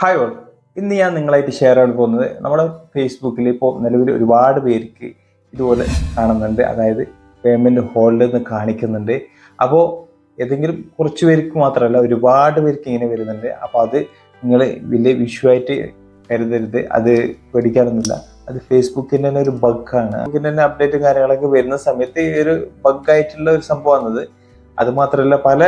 Hi all ഇന്ന് ഞാൻ നിങ്ങളായിട്ട് ഷെയർ ചെയ്യാൻ പോകുന്നത് നമ്മുടെ ഫേസ്ബുക്കിൽ ഇപ്പോൾ നിലവിൽ ഒരുപാട് പേർക്ക് ഇതുപോലെ കാണുന്നുണ്ട്. അതായത് പേയ്മെന്റ് ഹോൾഡ് എന്ന് കാണിക്കുന്നുണ്ട്. അപ്പോൾ ഏതെങ്കിലും കുറച്ച് പേർക്ക് മാത്രമല്ല ഒരുപാട് പേർക്ക് ഇങ്ങനെ വരുന്നുണ്ട്. അപ്പോൾ അത് നിങ്ങൾ വലിയ വിഷുവായിട്ട് കരുതരുത്. അത് പേടിക്കാനൊന്നുമില്ല. അത് ഫേസ്ബുക്കിന്റെ തന്നെ ഒരു ബഗ്ഗാണ് ഫേസ്ബുക്കിന്റെ തന്നെ അപ്ഡേറ്റും കാര്യങ്ങളൊക്കെ വരുന്ന സമയത്ത് ഒരു ബഗ്ഗായിട്ടുള്ള ഒരു സംഭവമാണത് അത് മാത്രമല്ല പല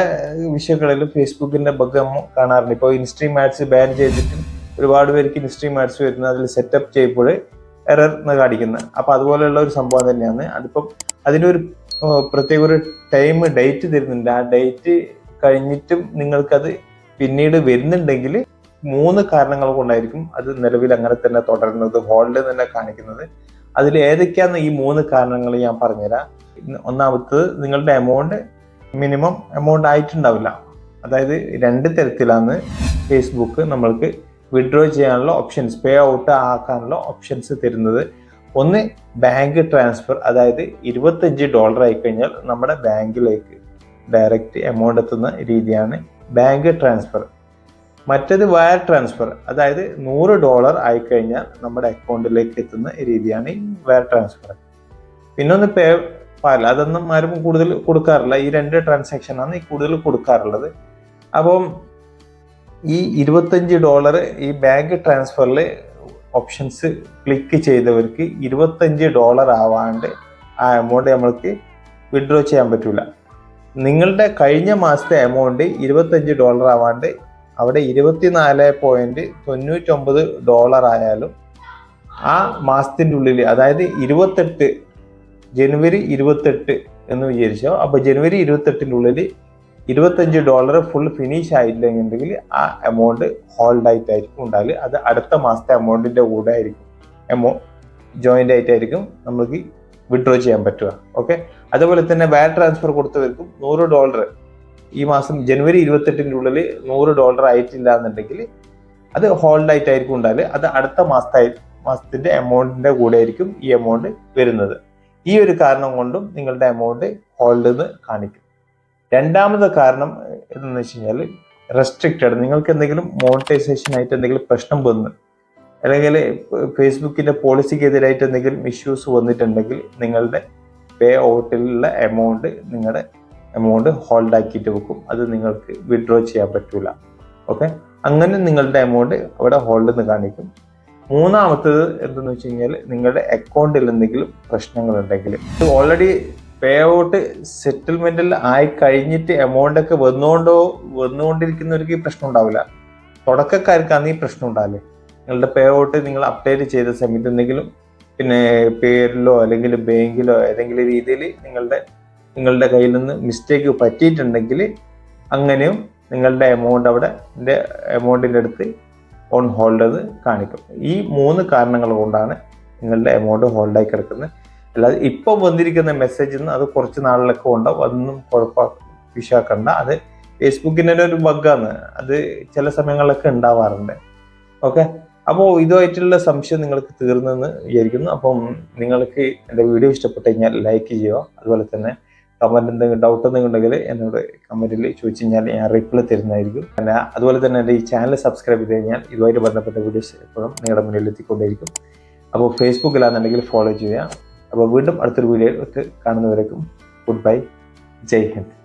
വിഷയങ്ങളിലും ഫേസ്ബുക്കിന്റെ ബഗ് കാണാറുണ്ട്. ഇപ്പോൾ ഇൻസ്ട്രീം ആഡ്സ് ബാൻ ചെയ്തിട്ട് ഒരുപാട് പേർക്ക് ഇൻസ്ട്രീം ആഡ്സ് വരുന്ന അതിൽ സെറ്റപ്പ് ചെയ്യുമ്പോൾ എറർ എന്ന് കാണിക്കുന്നത് അപ്പൊ അതുപോലെയുള്ള ഒരു സംഭവം തന്നെയാണ്. അതിപ്പം അതിനൊരു ഒരു പ്രത്യേക ഒരു ടൈം ഡേറ്റ് തരുന്നുണ്ട്. ആ ഡേറ്റ് കഴിഞ്ഞിട്ടും നിങ്ങൾക്കത് പിന്നീട് വരുന്നുണ്ടെങ്കിൽ മൂന്ന് കാരണങ്ങൾ കൊണ്ടായിരിക്കും അത് നിലവിൽ അങ്ങനെ തന്നെ തുടരുന്നത് ഹോൾഡ് തന്നെ കാണിക്കുന്നത്. അതിൽ ഏതൊക്കെയാണ് ഈ മൂന്ന് കാരണങ്ങൾ ഞാൻ പറഞ്ഞുതരാം. ഒന്നാമത്തത് നിങ്ങളുടെ എമൗണ്ട് മിനിമം എമൗണ്ട് ആയിട്ടുണ്ടാവില്ല. അതായത് രണ്ട് തരത്തിലാണ് ഫേസ്ബുക്ക് നമ്മൾക്ക് വിഡ്രോ ചെയ്യാനുള്ള ഓപ്ഷൻസ് പേ ഔട്ട് ആക്കാനുള്ള ഓപ്ഷൻസ് തരുന്നത്. ഒന്ന് ബാങ്ക് ട്രാൻസ്ഫർ അതായത് ഇരുപത്തഞ്ച് ഡോളർ ആയി കഴിഞ്ഞാൽ നമ്മുടെ ബാങ്കിലേക്ക് ഡയറക്റ്റ് എമൗണ്ട് എത്തുന്ന രീതിയാണ് ബാങ്ക് ട്രാൻസ്ഫർ മറ്റേത് വയർ ട്രാൻസ്ഫർ അതായത് നൂറ് ഡോളർ ആയിക്കഴിഞ്ഞാൽ നമ്മുടെ അക്കൗണ്ടിലേക്ക് എത്തുന്ന രീതിയാണ് ഈ വയർ ട്രാൻസ്ഫർ പിന്നൊന്ന് പേ പാൽ അതൊന്നും ആരും കൂടുതൽ കൊടുക്കാറില്ല. ഈ രണ്ട് ട്രാൻസാക്ഷനാണ് ഈ കൂടുതൽ കൊടുക്കാറുള്ളത്. അപ്പം ഈ ഇരുപത്തഞ്ച് ഡോളർ ഈ ബാങ്ക് ട്രാൻസ്ഫറിൽ ഓപ്ഷൻസ് ക്ലിക്ക് ചെയ്തവർക്ക് ഇരുപത്തഞ്ച് ഡോളർ ആവാണ്ട് ആ എമൗണ്ട് നമ്മൾക്ക് വിഡ്രോ ചെയ്യാൻ പറ്റില്ല നിങ്ങളുടെ കഴിഞ്ഞ മാസത്തെ എമൗണ്ട് ഇരുപത്തഞ്ച് ഡോളർ ആവാണ്ട് അവിടെ ഇരുപത്തിനാല് പോയിന്റ് തൊണ്ണൂറ്റൊമ്പത് ഡോളർ ആയാലും ആ മാസത്തിന്റെ ഉള്ളിൽ അതായത് ഇരുപത്തെട്ട് ജനുവരി ഇരുപത്തെട്ട് എന്ന് വിചാരിച്ചോ. അപ്പൊ ജനുവരി ഇരുപത്തെട്ടിന്റെ ഉള്ളിൽ ഇരുപത്തഞ്ച് ഡോളർ ഫുൾ ഫിനിഷ് ആയില്ലെങ്കിൽ ആ എമൗണ്ട് ഹോൾഡ് ആയിട്ടായിരിക്കും ഉണ്ടാവില്ല അത് അടുത്ത മാസത്തെ എമൗണ്ടിന്റെ കൂടെ ആയിരിക്കും. എമൗ ജോയിന്റ് ആയിട്ടായിരിക്കും നമുക്ക് വിഡ്രോ ചെയ്യാൻ പറ്റുക. ഓക്കെ അതുപോലെ തന്നെ വയർ ട്രാൻസ്ഫർ കൊടുത്തവർക്കും നൂറ് ഡോളർ ഈ മാസം ജനുവരി ഇരുപത്തെട്ടിന്റെ ഉള്ളിൽ നൂറ് ഡോളർ ആയിട്ടില്ല എന്നുണ്ടെങ്കിൽ അത് ഹോൾഡ് ആയിട്ടായിരിക്കും ഉണ്ടാവില്ല അത് അടുത്ത മാസത്തെ മാസത്തിന്റെ എമൗണ്ടിന്റെ കൂടെ ആയിരിക്കും ഈ എമൗണ്ട് വരുന്നത്. ഈ ഒരു കാരണം കൊണ്ടും നിങ്ങളുടെ എമൗണ്ട് ഹോൾഡ് എന്ന് കാണിക്കും. രണ്ടാമത് കാരണം എന്ന് വെച്ച് കഴിഞ്ഞാൽ റെസ്ട്രിക്റ്റഡ് നിങ്ങൾക്ക് എന്തെങ്കിലും മോണിറ്റൈസേഷൻ ആയിട്ട് എന്തെങ്കിലും പ്രശ്നം വന്ന് അല്ലെങ്കിൽ ഫേസ്ബുക്കിന്റെ പോളിസിക്ക് എതിരായിട്ട് എന്തെങ്കിലും ഇഷ്യൂസ് വന്നിട്ടുണ്ടെങ്കിൽ നിങ്ങളുടെ പേ ഔട്ടിലുള്ള എമൗണ്ട് നിങ്ങളുടെ എമൗണ്ട് ഹോൾഡ് ആക്കിയിട്ട് വെക്കും. അത് നിങ്ങൾക്ക് വിഡ്രോ ചെയ്യാൻ പറ്റൂല. ഓക്കെ അങ്ങനെ നിങ്ങളുടെ എമൗണ്ട് അവിടെ ഹോൾഡ് എന്ന് കാണിക്കും. മൂന്നാമത്തത് എന്തെന്ന് വെച്ച് കഴിഞ്ഞാൽ നിങ്ങളുടെ അക്കൗണ്ടിൽ എന്തെങ്കിലും പ്രശ്നങ്ങളുണ്ടെങ്കിൽ ഓൾറെഡി പേ ഔട്ട് സെറ്റിൽമെന്റിൽ ആയി കഴിഞ്ഞിട്ട് എമൗണ്ട് ഒക്കെ വന്നുകൊണ്ടോ വന്നുകൊണ്ടിരിക്കുന്നവർക്ക് ഈ പ്രശ്നം ഉണ്ടാവില്ല. തുടക്കക്കാർക്കാണ് ഈ പ്രശ്നം ഉണ്ടാവില്ലേ നിങ്ങളുടെ പേ ഔട്ട് നിങ്ങൾ അപ്ഡേറ്റ് ചെയ്ത സമയത്ത് എന്തെങ്കിലും പിന്നെ പേരിലോ അല്ലെങ്കിൽ ബാങ്കിലോ ഏതെങ്കിലും രീതിയിൽ നിങ്ങളുടെ നിങ്ങളുടെ കയ്യിൽ നിന്ന് മിസ്റ്റേക്ക് പറ്റിയിട്ടുണ്ടെങ്കിൽ അങ്ങനെയും നിങ്ങളുടെ എമൗണ്ട് അവിടെ എമൗണ്ടിന്റെ അടുത്ത് ഓൺ ഹോൾഡ് എന്ന് കാണിക്കും. ഈ മൂന്ന് കാരണങ്ങൾ കൊണ്ടാണ് നിങ്ങളുടെ എമൗണ്ട് ഹോൾഡായി കിടക്കുന്നത്. അല്ലാതെ ഇപ്പം വന്നിരിക്കുന്ന മെസ്സേജിൽ നിന്ന് അത് കുറച്ച് നാളിലൊക്കെ ഉണ്ടാവും അതൊന്നും കുഴപ്പ വിഷയാക്കണ്ട അത് ഫേസ്ബുക്കിന്റെ ഒരു ബഗ്ഗാണ് അത് ചില സമയങ്ങളിലൊക്കെ ഉണ്ടാവാറുണ്ട്. ഓക്കെ അപ്പോൾ ഇതുമായിട്ടുള്ള സംശയം നിങ്ങൾക്ക് തീർന്നെന്ന് വിചാരിക്കുന്നു. അപ്പം നിങ്ങൾക്ക് എന്റെ വീഡിയോ ഇഷ്ടപ്പെട്ടു കഴിഞ്ഞാൽ ലൈക്ക് ചെയ്യുക. അതുപോലെ തന്നെ കമന്റ് എന്തെങ്കിലും ഡൗട്ട് എന്തെങ്കിലും ഉണ്ടെങ്കിൽ എന്നോട് കമന്റിൽ ചോദിച്ചു കഴിഞ്ഞാൽ ഞാൻ റിപ്ലൈ തരുന്നതായിരിക്കും. പിന്നെ അതുപോലെ തന്നെ എന്റെ ഈ ചാനൽ സബ്സ്ക്രൈബ് ചെയ്ത് കഴിഞ്ഞാൽ ഇതുമായിട്ട് ബന്ധപ്പെട്ട വീഡിയോസ് എപ്പോഴും നിങ്ങളുടെ മുന്നിൽ എത്തിക്കൊണ്ടേയിരിക്കും അപ്പോൾ ഫേസ്ബുക്കിലാണെന്നുണ്ടെങ്കിൽ ഫോളോ ചെയ്യുക. അപ്പോൾ വീണ്ടും അടുത്തൊരു വീഡിയോ കാണുന്നവരേക്കും ഗുഡ് ബൈ ജയ് ഹിന്ദ്.